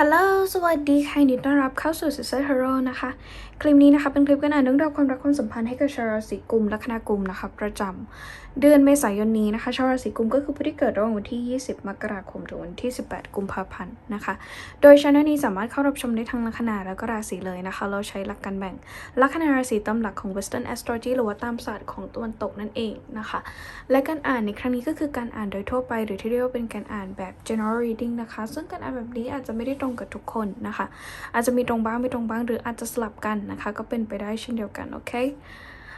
ฮัลโหล สวัสดีค่ะยินดีต้อนรับเข้าสู่ Sister Hero นะคะ คลิปนี้นะคะเป็นคลิปการอ่านเรื่องราวความรักความสัมพันธ์ให้กับชาวราศีกุมและคณะกุมนะคะ ประจำเดือนเมษายนนี้นะคะชาวราศีกุมก็คือผู้ที่เกิดระหว่างวันที่ 20 มกราคมถึงวันที่ 18 กุมภาพันธ์นะคะ โดยช่องนี้สามารถเข้ารับชมได้ทั้งลัคนาและก็ราศีเลยนะคะ เราใช้หลักการแบ่งลัคนาราศีตามหลักของ Western Astrology หรือว่าตามศาสตร์ของตะวันตกนั่นเองนะคะ และการอ่านในครั้งนี้ก็คือการอ่านโดยทั่วไป หรือที่เรียกว่าเป็นการอ่านแบบ general reading นะคะ ซึ่งการอ่านแบบนี้อาจจะไม่ได้ตรงกับทุกคนนะคะ อาจจะมีตรงบ้างไม่ตรงบ้าง หรืออาจจะสลับกันนะคะ ก็เป็นไปได้เช่นเดียวกันโอเค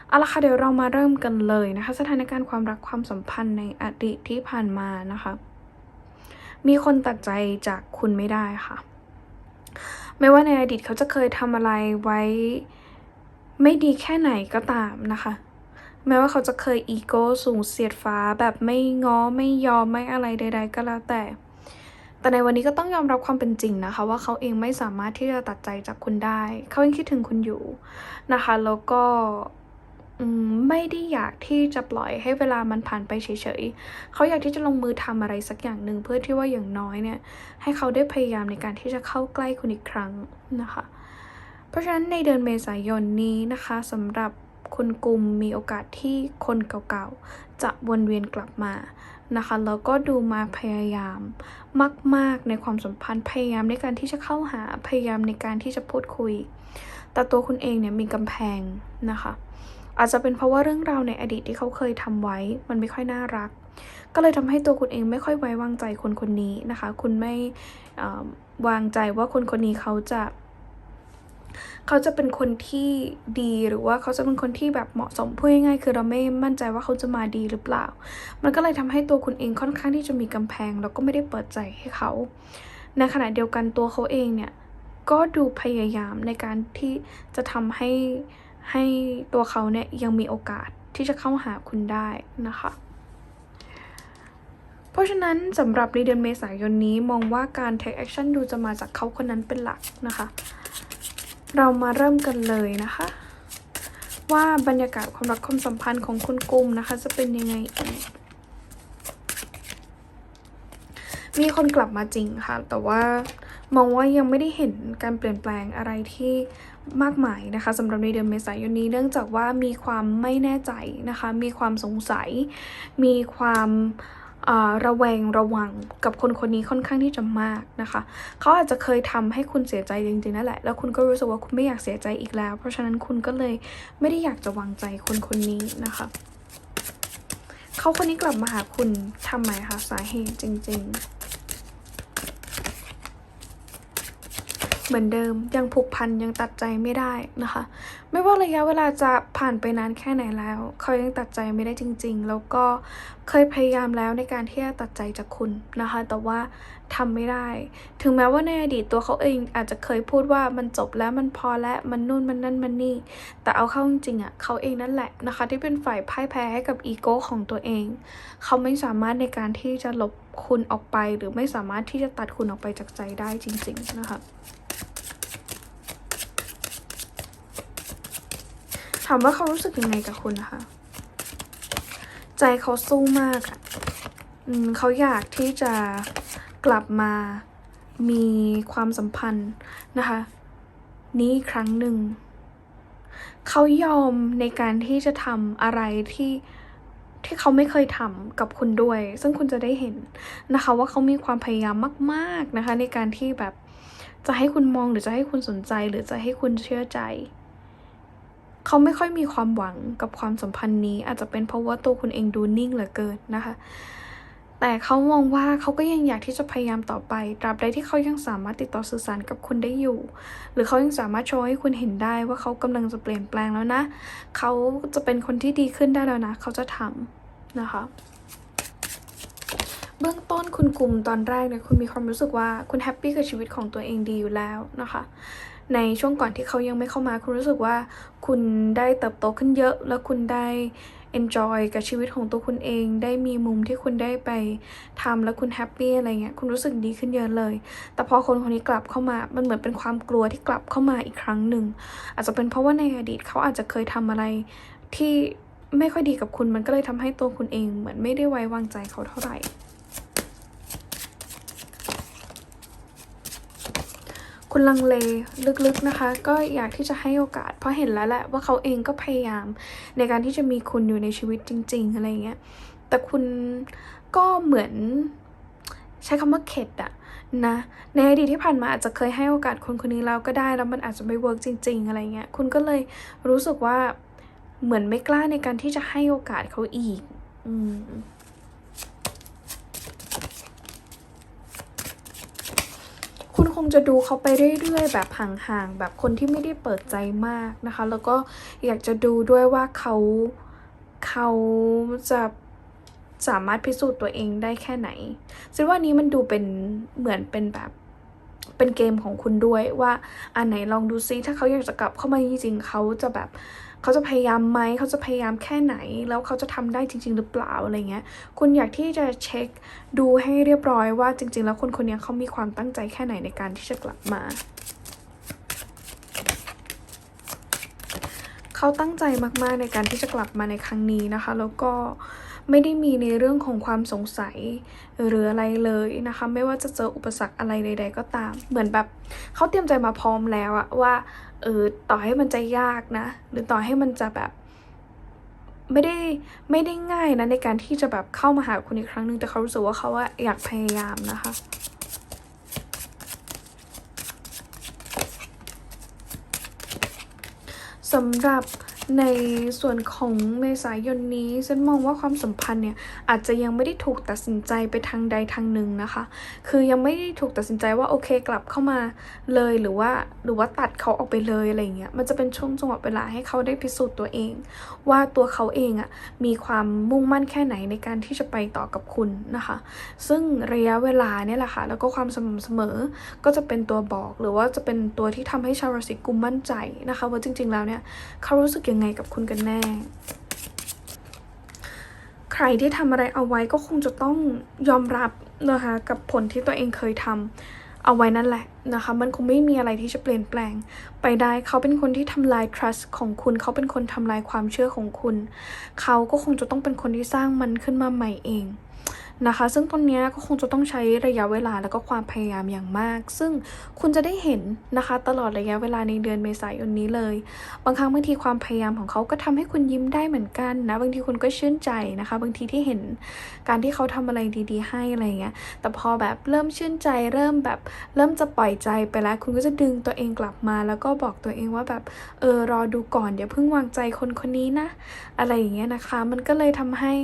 เอาละค่ะเดี๋ยวเรามาเริ่มกันเลยนะคะ สถานการณ์ความรักความสัมพันธ์ในอดีตที่ผ่านมานะคะ มีคนตัดใจจากคุณไม่ได้ค่ะ ไม่ว่าในอดีตเขาจะเคยทำอะไรไว้ ไม่ดีแค่ไหนก็ตามนะคะแม้ว่าเขาจะเคยอีโก้สูงเสียดฟ้าแบบไม่ง้อไม่ยอมไม่อะไรใด ๆ ก็แล้วแต่ แต่ในวันนี้ก็ต้องยอมรับความเป็นจริงนะคะ ว่าเขาเองไม่สามารถที่จะตัดใจจากคุณได้ เขายังคิดถึงคุณอยู่นะคะ แล้วก็ไม่ได้อยากที่จะปล่อยให้เวลามันผ่านไปเฉยๆ เขาอยากที่จะลงมือทำอะไรสักอย่างหนึ่งเพื่อที่ว่าอย่างน้อยเนี่ย ให้เขาได้พยายามในการที่จะเข้าใกล้คุณอีกครั้งนะคะ เพราะฉะนั้นในเดือนเมษายนนี้นะคะสำหรับ คุณกุมมีโอกาสที่คนเก่าๆ จะวนเวียนกลับมานะคะแล้วก็ดูมาพยายามมาก ๆ ในความสัมพันธ์พยายามในการที่จะเข้าหาพยายามในการที่จะพูดคุย แต่ตัวคุณเองเนี่ยมีกำแพงนะคะอาจจะเป็นเพราะว่าเรื่องราวในอดีตที่เขาเคยทำไว้ มันไม่ค่อยน่ารัก ก็เลยทำให้ตัวคุณเองไม่ค่อยไว้วางใจคนคนนี้นะคะ คุณไม่วางใจว่าคนคนนี้เขาจะ เขาจะเป็นคนที่ดีหรือว่าเขาจะเป็นคนที่แบบเหมาะสมพูดง่ายๆคือเราไม่มั่นใจว่าเขาจะมาดีหรือเปล่า มันก็เลยทำให้ตัวคุณเองค่อนข้างที่จะมีกำแพง แล้วก็ไม่ได้เปิดใจให้เขา ในขณะเดียวกันตัวเขาเองเนี่ยก็ดูพยายามในการที่จะทำให้ให้ตัวเขาเนี่ยยังมีโอกาสที่จะเข้าหาคุณได้นะคะ เพราะฉะนั้นสำหรับในเดือนเมษายนนี้มองว่าการ take action ดูจะมาจากเขาคนนั้นเป็นหลักนะคะ เรามาเริ่มกันเลยนะคะ ว่าบรรยากาศความรักความสัมพันธ์ของคุณกุมนะคะ จะเป็นยังไงอีกมีคนกลับมาจริงค่ะ แต่ว่ามองว่ายังไม่ได้เห็นการเปลี่ยนแปลงอะไรที่มากมายนะคะสำหรับในเดือนเมษายนนี้เนื่องจากว่ามีความไม่แน่ใจนะคะ มีความสงสัย มีความ ระแวงระวังกับคนคนนี้ค่อนข้างที่จะมากนะคะ เขาอาจจะเคยทำให้คุณเสียใจจริงๆนั่นแหละ แล้วคุณก็รู้สึกว่าคุณไม่อยากเสียใจอีกแล้ว เพราะฉะนั้นคุณก็เลยไม่ได้อยากจะวางใจคนคนนี้นะคะ เขาคนนี้กลับมาหาคุณทำไมคะสาเหตุจริง ๆ เหมือนเดิมยังผูกพันยังตัดใจไม่ได้นะคะ ไม่ว่าระยะเวลาจะผ่านไปนานแค่ไหนแล้ว เขายังตัดใจไม่ได้จริง ๆ แล้วก็เคยพยายามแล้วในการที่จะตัดใจจากคุณนะคะ แต่ว่าทำไม่ได้ ถึงแม้ว่าในอดีตตัวเขาเองอาจจะเคยพูดว่ามันจบแล้วมันพอแล้วมันนู่นมันนั่นมันนี่ แต่เอาเข้าจริงๆอะเขาเองนั่นแหละนะคะ ที่เป็นฝ่ายพ่ายแพ้ให้กับอีโก้ของตัวเอง เขาไม่สามารถในการที่จะลบคุณออกไป หรือไม่สามารถที่จะตัดคุณออกไปจากใจได้จริง ๆ นะคะ ถามว่าเขารู้สึกยังไงกับคุณนะคะ ใจเขาสู้มากอะอืมเขาอยากที่จะกลับมามีความสัมพันธ์นะคะ นี้ครั้งหนึ่ง เขายอมในการที่จะทำอะไรที่ที่เขาไม่เคยทำกับคุณด้วย ซึ่งคุณจะได้เห็นนะคะ ว่าเขามีความพยายามมาก ๆนะคะ ในการที่แบบจะให้คุณมองหรือจะให้คุณสนใจ หรือจะให้คุณเชื่อใจ เขาไม่ค่อยมีความหวังกับความสัมพันธ์นี้ อาจจะเป็นเพราะว่าตัวคุณเองดูนิ่งเหลือเกินนะคะ แต่เขามองว่าเขาก็ยังอยากที่จะพยายามต่อไป ตราบใดที่เขายังสามารถติดต่อสื่อสารกับคุณได้อยู่ หรือเขายังสามารถโชว์ให้คุณเห็นได้ว่าเขากำลังจะเปลี่ยนแปลงแล้วนะ เขาจะเป็นคนที่ดีขึ้นได้แล้วนะ เขาจะทำนะคะเบื้องต้นคุณกลุ่มตอนแรกเนี่ยคุณมีความรู้สึกว่าคุณแฮปปี้กับชีวิตของตัวเองดีอยู่แล้วนะคะ ในช่วงก่อนที่เขายังไม่เข้ามา คุณรู้สึกว่าคุณได้เติบโตขึ้นเยอะ แล้วคุณได้ enjoy กับชีวิตของตัวคุณเอง ได้มีมุมที่คุณได้ไปทำแล้วคุณแฮปปี้อะไรเงี้ย คุณรู้สึกดีขึ้นเยอะเลย แต่พอคนคนนี้กลับเข้ามา มันเหมือนเป็นความกลัวที่กลับเข้ามาอีกครั้งหนึ่ง อาจจะเป็นเพราะว่าในอดีตเขาอาจจะเคยทำอะไรที่ไม่ค่อยดีกับคุณ มันก็เลยทำให้ตัวคุณเองเหมือนไม่ได้ไว้วางใจเขาเท่าไหร่ คุณลังเลลึกๆนะคะ ก็อยากที่จะให้โอกาส เพราะเห็นแล้วแหละว่าเขาเองก็พยายาม ในการที่จะมีคุณอยู่ในชีวิตจริง ๆ อะไรเงี้ยแต่คุณก็เหมือนใช้คำว่าเข็ดอะนะในอดีตที่ผ่านมาอาจจะเคยให้โอกาสคนคนนี้แล้วก็ได้แล้วมันอาจจะไม่เวิร์กจริง ๆ อะไรเงี้ยคุณก็เลยรู้สึกว่าเหมือนไม่กล้าในการที่จะให้โอกาสเขาอีก อืม คงจะดูเขาไปเรื่อยๆ แบบห่างๆ แบบคนที่ไม่ได้เปิดใจมากนะคะ แล้วก็อยากจะดูด้วยว่าเขาเขาจะสามารถพิสูจน์ตัวเองได้แค่ไหนซึ่งว่านี้มันดูเป็นเหมือนเป็นแบบ เป็นเกมของคุณด้วยว่าอันไหนลองดูซิถ้าเขาอยากจะกลับเข้ามาจริงๆเขาจะแบบเขาจะพยายามไหมเขาจะพยายามแค่ไหน แล้วเขาจะทำได้จริง ๆ หรือเปล่าอะไรเงี้ย คุณอยากที่จะเช็คดูให้เรียบร้อยว่าจริง ๆ แล้วคนคนนี้เขามีความตั้งใจแค่ไหนในการที่จะกลับมาเขาตั้งใจมากๆในการที่จะกลับมาในครั้งนี้นะคะ แล้วก็ ไม่ได้มีในเรื่องของความสงสัยหรืออะไรเลยนะคะ ไม่ว่าจะเจออุปสรรคอะไรใด ๆ ก็ตาม เหมือนแบบเขาเตรียมใจมาพร้อมแล้วอะว่าเออต่อให้มันจะยากนะ หรือต่อให้มันจะแบบ ไม่ได้ไม่ได้ง่ายนะในการที่จะแบบเข้ามาหาคุณอีกครั้งหนึ่งแต่เขารู้สึกว่าเขาอะอยากพยายามนะคะสำหรับ ในส่วนของเมษายนนี้ฉันมองว่าความสัมพันธ์เนี่ยอาจจะยังไม่ได้ถูกตัดสินใจไปทางใดทางหนึ่งนะคะ คือยังไม่ได้ถูกตัดสินใจว่าโอเคกลับเข้ามาเลยหรือว่าหรือว่าตัดเขาออกไปเลยอะไรเงี้ยมันจะเป็นช่วงจังหวะเวลาให้เขาได้พิสูจน์ตัวเอง ว่าตัวเขาเองอะ่ะมีความมุ่งมั่นแค่ไหนในการที่จะไปต่อกับคุณนะคะ ซึ่งระยะเวลาเนี่ยแหละค่ะแล้วก็ความสม่ำเสมอก็จะเป็นตัวบอกหรือว่าจะเป็นตัวที่ทำให้ชาวราศีกุมมั่นใจนะคะ ว่าจริง ๆ แล้วเนี่ยเขารู้สึกยังไงกับคุณกันแน่ ใครที่ทำอะไรเอาไว้ก็คงจะต้องยอมรับนะคะกับผลที่ตัวเองเคยทำเอาไว้นั่นแหละนะคะ มันคงไม่มีอะไรที่จะเปลี่ยนแปลง ไปได้เขาเป็นคนที่ทำลาย trust ของคุณ เขาเป็นคนทำลายความเชื่อของคุณ เขาก็คงจะต้องเป็นคนที่สร้างมันขึ้นมาใหม่เอง นะคะ ซึ่งตอนนี้ก็คงจะต้องใช้ระยะเวลาแล้วก็ความพยายามอย่างมาก ซึ่งคุณจะได้เห็นนะคะ ตลอดระยะเวลาในเดือนเมษายนนี้เลย บางครั้งบางทีความพยายามของเขาก็ทำให้คุณยิ้มได้เหมือนกันนะ บางทีคุณก็ชื่นใจนะคะ บางทีที่เห็นการที่เขาทำอะไรดี ๆ ให้อะไรเงี้ย แต่พอแบบเริ่มชื่นใจ เริ่มแบบเริ่มจะปล่อยใจไปแล้ว คุณก็จะดึงตัวเองกลับมา แล้วก็บอกตัวเองว่าแบบเออรอดูก่อนอย่าเพิ่งวางใจคนคนนี้นะ อะไรอย่างเงี้ยนะคะ มันก็เลยทำให้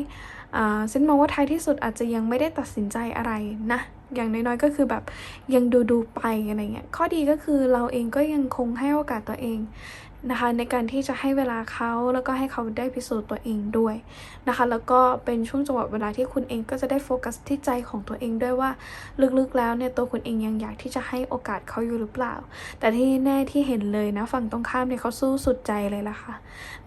เซนมองว่าท้ายที่สุดอาจจะยังไม่ได้ตัดสินใจอะไรนะ อย่างน้อยๆก็คือแบบยังดูดูไปอะไรเงี้ย ข้อดีก็คือเราเองก็ยังคงให้โอกาสตัวเอง นะคะ ในการที่จะให้เวลาเขาแล้วก็ให้เขาได้พิสูจน์ตัวเองด้วยนะคะ แล้วก็เป็นช่วงจังหวะเวลาที่คุณเองก็จะได้โฟกัสที่ใจของตัวเองด้วยว่าลึกๆแล้วเนี่ยตัวคุณเองยังอยากที่จะให้โอกาสเขาอยู่หรือเปล่า แต่ที่แน่ที่เห็นเลยนะฝั่งตรงข้ามเนี่ยเขาสู้สุดใจเลยล่ะค่ะ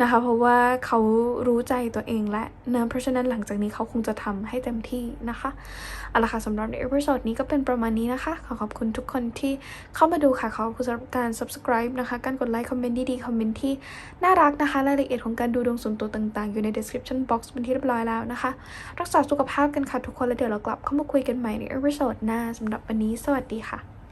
นะคะ เพราะว่าเขารู้ใจตัวเองและนะเพราะฉะนั้นหลังจากนี้เขาคงจะทำให้เต็มที่นะคะเอาละค่ะสำหรับในเอพิโซดนี้ก็เป็นประมาณนี้นะคะ ขอขอบคุณทุกคนที่เข้ามาดูค่ะขอบคุณสำหรับการ subscribe นะคะ การกดไลค์คอมเมนต์ดีๆคอมเมนต์ที่น่ารักนะคะ รายละเอียดของการดูดวงส่วนตัวต่างๆ อยู่ใน description box เป็นที่เรียบร้อยแล้วนะคะ รักษาสุขภาพกันค่ะทุกคน แล้วเดี๋ยวเรากลับเข้ามาคุยกันใหม่ในเอพิโซดหน้าสำหรับวันนี้ สวัสดีค่ะ